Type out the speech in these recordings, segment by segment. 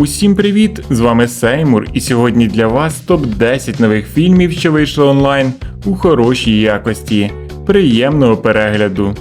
Усім привіт! З вами Сеймур, і сьогодні для вас топ-10 нових фільмів, що вийшли онлайн у хорошій якості. Приємного перегляду.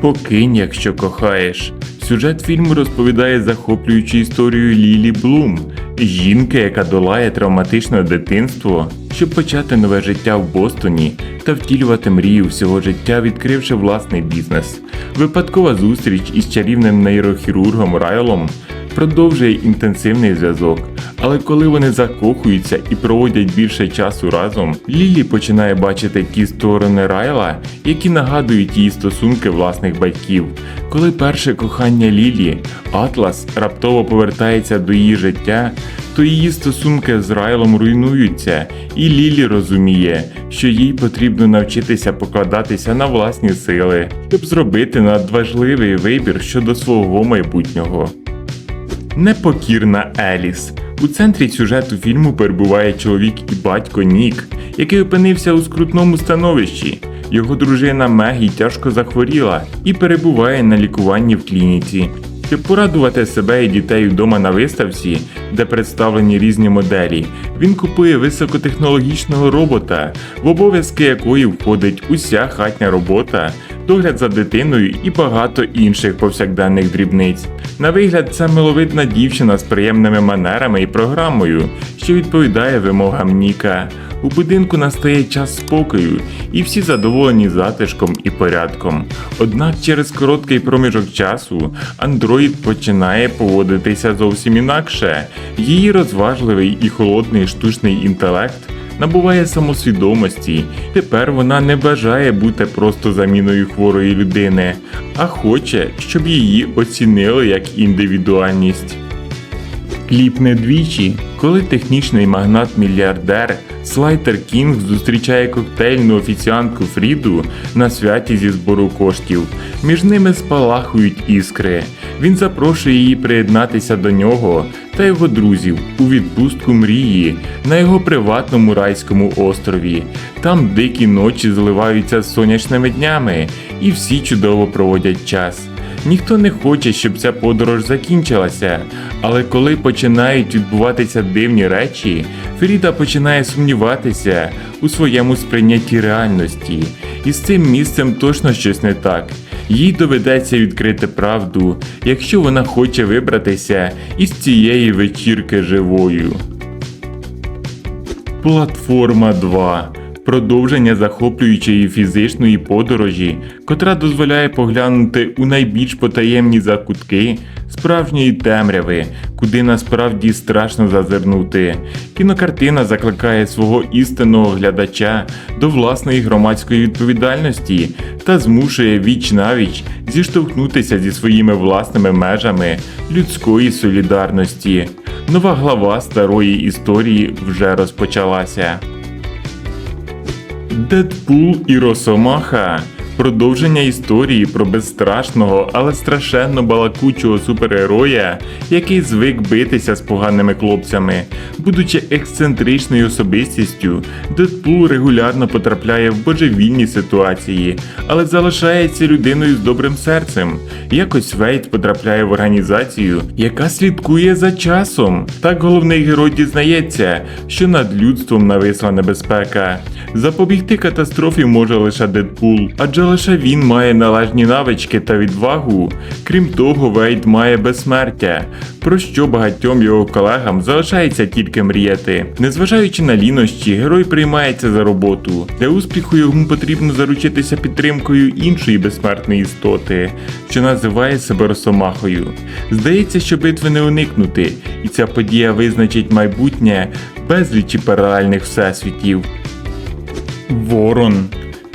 Покинь, якщо кохаєш. Сюжет фільму розповідає захоплюючу історію Лілі Блум, жінки, яка долає травматичне дитинство, щоб почати нове життя в Бостоні та втілювати мрію всього життя, відкривши власний бізнес. Випадкова зустріч із чарівним нейрохірургом Райлом продовжує інтенсивний зв'язок. Але коли вони закохуються і проводять більше часу разом, Лілі починає бачити ті сторони Райла, які нагадують її стосунки власних батьків. Коли перше кохання Лілі, Атлас, раптово повертається до її життя, то її стосунки з Райлом руйнуються, і Лілі розуміє, що їй потрібно навчитися покладатися на власні сили, щоб зробити надважливий вибір щодо свого майбутнього. Непокірна Еліс. У центрі сюжету фільму перебуває чоловік і батько Нік, який опинився у скрутному становищі. Його дружина Мегі тяжко захворіла і перебуває на лікуванні в клініці. Щоб порадувати себе і дітей вдома на виставці, де представлені різні моделі, він купує високотехнологічного робота, в обов'язки якої входить уся хатня робота, догляд за дитиною і багато інших повсякденних дрібниць. На вигляд, це миловидна дівчина з приємними манерами і програмою, що відповідає вимогам Ніка. У будинку настає час спокою, і всі задоволені затишком і порядком. Однак через короткий проміжок часу андроїд починає поводитися зовсім інакше. Її розважливий і холодний штучний інтелект набуває самосвідомості. Тепер вона не бажає бути просто заміною хворої людини, а хоче, щоб її оцінили як індивідуальність. Кліпне двічі, коли технічний магнат-мільярдер Слайтер Кінг зустрічає коктейльну офіціантку Фріду на святі зі збору коштів. Між ними спалахують іскри. Він запрошує її приєднатися до нього та його друзів у відпустку мрії на його приватному райському острові. Там дикі ночі зливаються з сонячними днями, і всі чудово проводять час. Ніхто не хоче, щоб ця подорож закінчилася, але коли починають відбуватися дивні речі, Фріда починає сумніватися у своєму сприйнятті реальності, і з цим місцем точно щось не так. Їй доведеться відкрити правду, якщо вона хоче вибратися із цієї вечірки живою. Платформа 2 продовження захоплюючої фізичної подорожі, котра дозволяє поглянути у найбільш потаємні закутки справжньої темряви, куди насправді страшно зазирнути. Кінокартина закликає свого істинного глядача до власної громадської відповідальності та змушує віч навіч зіштовхнутися зі своїми власними межами людської солідарності. Нова глава старої історії вже розпочалася. Дедпул і Росомаха продовження історії про безстрашного, але страшенно балакучого супергероя, який звик битися з поганими хлопцями. Будучи ексцентричною особистістю, Дедпул регулярно потрапляє в божевільні ситуації, але залишається людиною з добрим серцем. Якось Вейт потрапляє в організацію, яка слідкує за часом. Так головний герой дізнається, що над людством нависла небезпека. Запобігти катастрофі може лише Дедпул, адже лише він має належні навички та відвагу. Крім того, Вейд має безсмертя, про що багатьом його колегам залишається тільки мріяти. Незважаючи на лінощі, герой приймається за роботу. Для успіху йому потрібно заручитися підтримкою іншої безсмертної істоти, що називає себе Росомахою. Здається, що битви не уникнути, і ця подія визначить майбутнє безлічі паралельних всесвітів. Ворон.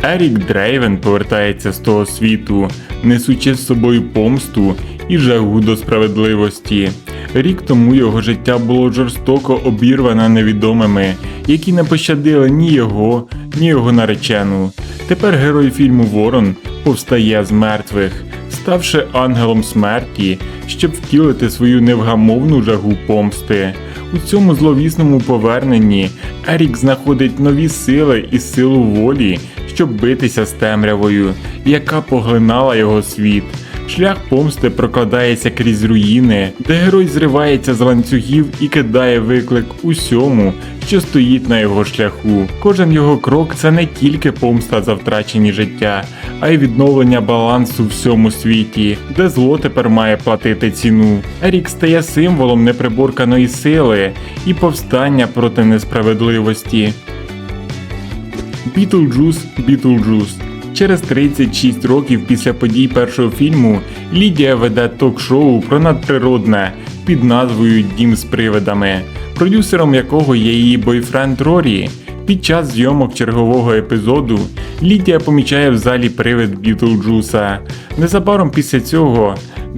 Ерік Дрейвен повертається з того світу, несучи з собою помсту і жагу до справедливості. Рік тому його життя було жорстоко обірване невідомими, які не пощадили ні його, ні його наречену. Тепер герой фільму Ворон повстає з мертвих, ставши ангелом смерті, щоб втілити свою невгамовну жагу помсти. У цьому зловісному поверненні Ерік знаходить нові сили і силу волі, щоб битися з темрявою, яка поглинала його світ. Шлях помсти прокладається крізь руїни, де герой зривається з ланцюгів і кидає виклик усьому, що стоїть на його шляху. Кожен його крок це не тільки помста за втрачені життя, а й відновлення балансу всьому світі, де зло тепер має платити ціну. Ерік стає символом неприборканої сили і повстання проти несправедливості. Бітлджус, Бітлджус. Через 36 років після подій першого фільму Лідія веде ток-шоу про надприродне під назвою Дім з привидами, продюсером якого є її бойфренд Рорі. Під час зйомок чергового епізоду Лідія помічає в залі привид Бітлджуса. Незабаром після цього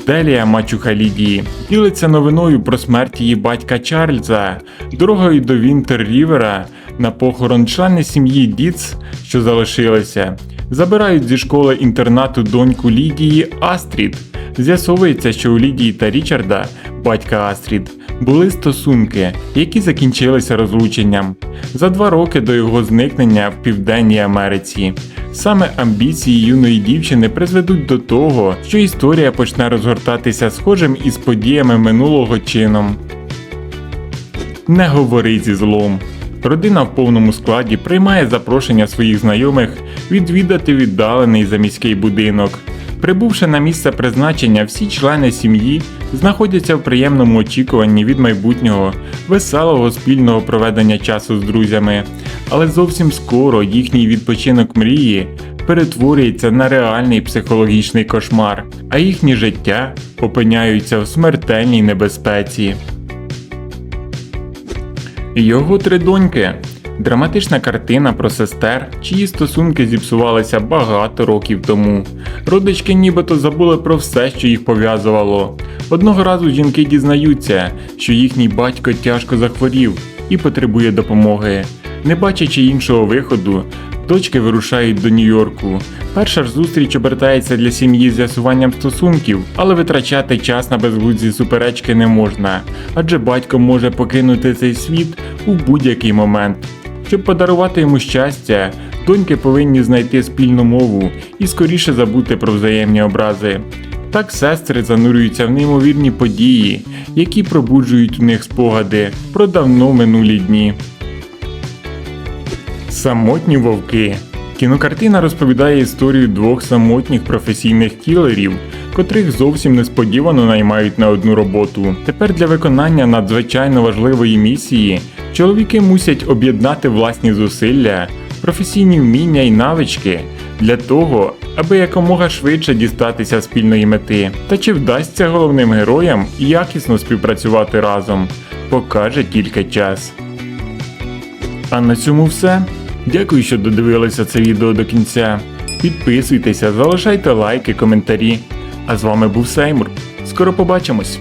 Делія мачуха Лідії ділиться новиною про смерть її батька Чарльза, дорогою до Вінтер Рівера на похорон члени сім'ї Діц, що залишилися, забирають зі школи інтернату доньку Лідії Астрід. З'ясовується, що у Лідії та Річарда, батька Астрід, були стосунки, які закінчилися розлученням за два роки до його зникнення в Південній Америці. Саме амбіції юної дівчини призведуть до того, що історія почне розгортатися схожим із подіями минулого чином. Не говори зі злом. Родина в повному складі приймає запрошення своїх знайомих відвідати віддалений заміський будинок. Прибувши на місце призначення, всі члени сім'ї знаходяться в приємному очікуванні від майбутнього, веселого спільного проведення часу з друзями. Але зовсім скоро їхній відпочинок мрії перетворюється на реальний психологічний кошмар, а їхнє життя опиняються в смертельній небезпеці. Його три доньки. Драматична картина про сестер, чиї стосунки зіпсувалися багато років тому. Родички нібито забули про все, що їх пов'язувало. Одного разу жінки дізнаються, що їхній батько тяжко захворів і потребує допомоги. Не бачачи іншого виходу, дочки вирушають до Нью-Йорку. Перша ж зустріч обертається для сім'ї з'ясуванням стосунків, але витрачати час на безглузді суперечки не можна, адже батько може покинути цей світ у будь-який момент. Щоб подарувати йому щастя, доньки повинні знайти спільну мову і скоріше забути про взаємні образи. Так сестри занурюються в неймовірні події, які пробуджують у них спогади про давно минулі дні. Самотні вовки. Кінокартина розповідає історію двох самотніх професійних кілерів, котрих зовсім несподівано наймають на одну роботу. Тепер для виконання надзвичайно важливої місії чоловіки мусять об'єднати власні зусилля, професійні вміння і навички для того, аби якомога швидше дістатися спільної мети. Та чи вдасться головним героям якісно співпрацювати разом, покаже тільки час. А на цьому все. Дякую, що додивилися це відео до кінця. Підписуйтеся, залишайте лайки, коментарі. А з вами був Сеймур. Скоро побачимось!